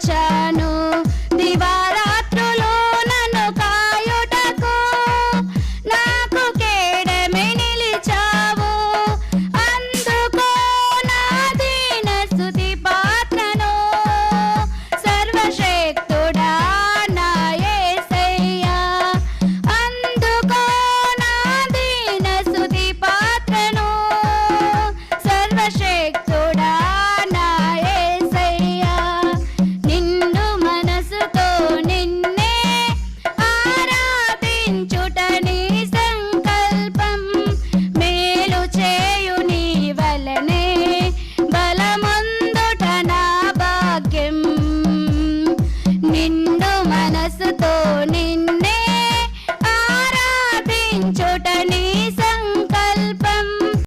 Sanchez. నిండు మనసుతో